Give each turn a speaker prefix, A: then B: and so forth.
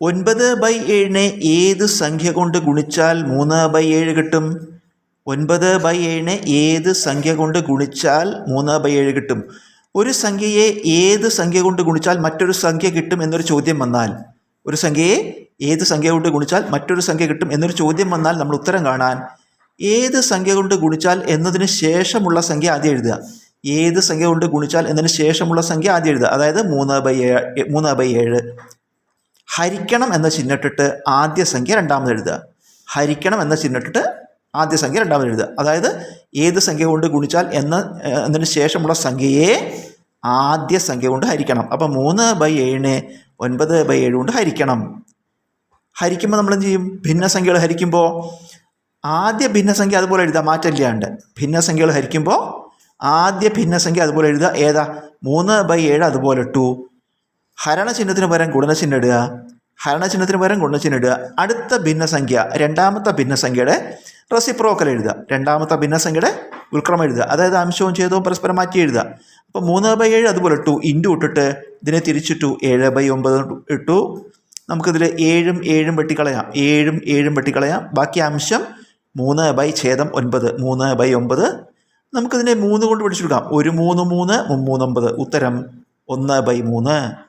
A: ഒൻപത് ബൈ ഏഴിനെ ഏത് സംഖ്യ കൊണ്ട് ഗുണിച്ചാൽ മൂന്ന് ബൈ ഏഴ് കിട്ടും? ഒൻപത് ബൈ ഏഴിനെ ഏത് സംഖ്യ കൊണ്ട് ഗുണിച്ചാൽ മൂന്ന് ബൈ ഏഴ് കിട്ടും? ഒരു സംഖ്യയെ ഏത് സംഖ്യ കൊണ്ട് ഗുണിച്ചാൽ മറ്റൊരു സംഖ്യ കിട്ടും എന്നൊരു ചോദ്യം വന്നാൽ ഒരു സംഖ്യയെ ഏത് സംഖ്യ കൊണ്ട് ഗുണിച്ചാൽ മറ്റൊരു സംഖ്യ കിട്ടും എന്നൊരു ചോദ്യം വന്നാൽ നമ്മൾ ഉത്തരം കാണാൻ ഏത് സംഖ്യ കൊണ്ട് ഗുണിച്ചാൽ എന്നതിന് ശേഷമുള്ള സംഖ്യ ആദ്യം എഴുതുക. ഏത് സംഖ്യ കൊണ്ട് ഗുണിച്ചാൽ എന്നതിന് ശേഷമുള്ള സംഖ്യ ആദ്യം എഴുതുക. അതായത് മൂന്ന് ബൈ ഏഴ് മൂന്ന് ബൈ ഏഴ്. ഹരിക്കണം എന്ന ചിഹ്നട്ടിട്ട് ആദ്യ സംഖ്യ രണ്ടാമത് എഴുതുക. ഹരിക്കണം എന്ന ചിഹ്നട്ടിട്ട് ആദ്യ സംഖ്യ രണ്ടാമത് എഴുതുക. അതായത് ഏത് സംഖ്യ കൊണ്ട് ഗുണിച്ചാൽ എന്ന എന്നതിന് ശേഷമുള്ള സംഖ്യയെ ആദ്യ സംഖ്യ കൊണ്ട് ഹരിക്കണം. അപ്പം മൂന്ന് ബൈ ഏഴിന് ഒൻപത് ബൈ ഏഴ് കൊണ്ട് ഹരിക്കണം. ഹരിക്കുമ്പോൾ നമ്മൾ എന്ത് ചെയ്യും? ഭിന്നസംഖ്യകൾ ഹരിക്കുമ്പോൾ ആദ്യ ഭിന്നസംഖ്യ അതുപോലെ എഴുതുക മാറ്റമില്ലാണ്ട്. ഭിന്നസംഖ്യകൾ ഹരിക്കുമ്പോൾ ആദ്യ ഭിന്നസംഖ്യ അതുപോലെ എഴുതുക. ഏതാ? മൂന്ന് ബൈ ഏഴ് അതുപോലെ ഹരണചിഹ്നത്തിന് പകരം ഗുണനചിഹ്നം ഇടുക. ഹരണചിഹ്നത്തിന് പകരം ഗുണനചിഹ്നം ഇടുക. അടുത്ത ഭിന്നസംഖ്യ രണ്ടാമത്തെ ഭിന്നസംഖ്യയുടെ റെസിപ്രോക്കൽ എഴുതുക. രണ്ടാമത്തെ ഭിന്നസംഖ്യയുടെ ഉൽക്രമം എഴുതുക. അതായത് അംശവും ഛേദവും പരസ്പരം മാറ്റി എഴുതുക. അപ്പോൾ മൂന്ന് ബൈ ഏഴ് അതുപോലെ ഇട്ടു. ഇന്റു ഇട്ടിട്ട് ഇതിനെ തിരിച്ചിട്ടു. ഏഴ് ബൈ ഒമ്പത് ഇട്ടു. നമുക്കിതിൽ ഏഴും ഏഴും വെട്ടിക്കളയാം. ഏഴും ഏഴും വെട്ടിക്കളയാം. ബാക്കി അംശം മൂന്ന് ബൈ ഛേദം ഒൻപത്. മൂന്ന് ബൈ ഒമ്പത്. നമുക്കിതിനെ മൂന്ന് കൊണ്ട് പിടിച്ചെടുക്കാം ഒരു മൂന്ന് മൂന്ന് മുമ്മൂന്നൊമ്പത്. ഉത്തരം ഒന്ന് ബൈ മൂന്ന്.